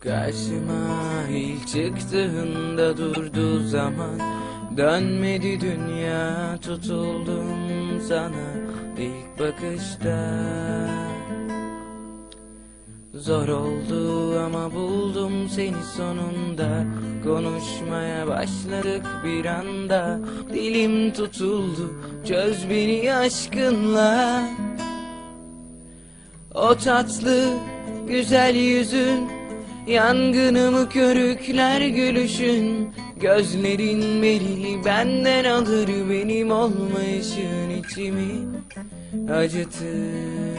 Karşıma ilk çıktığında durduğu zaman. Dönmedi dünya tutuldum sana ilk bakışta. Zor oldu ama buldum seni sonunda. Konuşmaya başladık bir anda. Dilim tutuldu çöz beni aşkınla. O tatlı güzel yüzün Yangınımı körükler gülüşün. Gözlerin beni benden alır Benim olmayışın içimi. Acıtır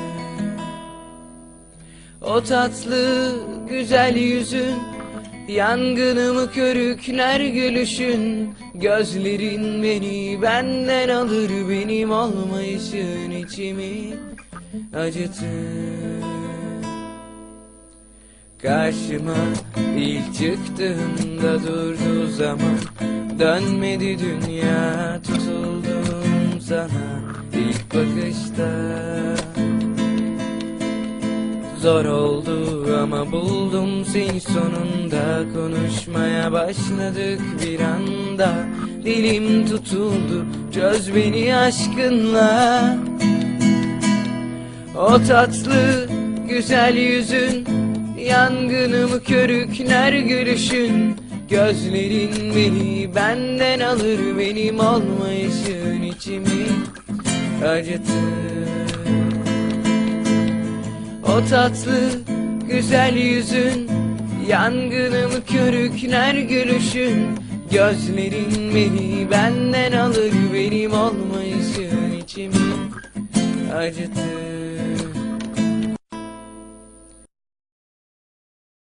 O tatlı güzel yüzün. Yangınımı körükler gülüşün. Gözlerin beni benden alır Benim olmayışın içimi. Acıtır Karşıma ilk çıktığında durduğu zaman. Dönmedi dünya tutuldum sana ilk bakışta. Zor oldu ama buldum seni sonunda. Konuşmaya başladık bir anda. Dilim tutuldu çöz beni aşkınla. O tatlı güzel yüzün Yangınımı körükler gülüşün. Gözlerin beni benden alır Benim olmayışın içimi acıtır. O tatlı güzel yüzün. Yangınımı körükler gülüşün. Gözlerin beni benden alır Benim olmayışın içimi acıtır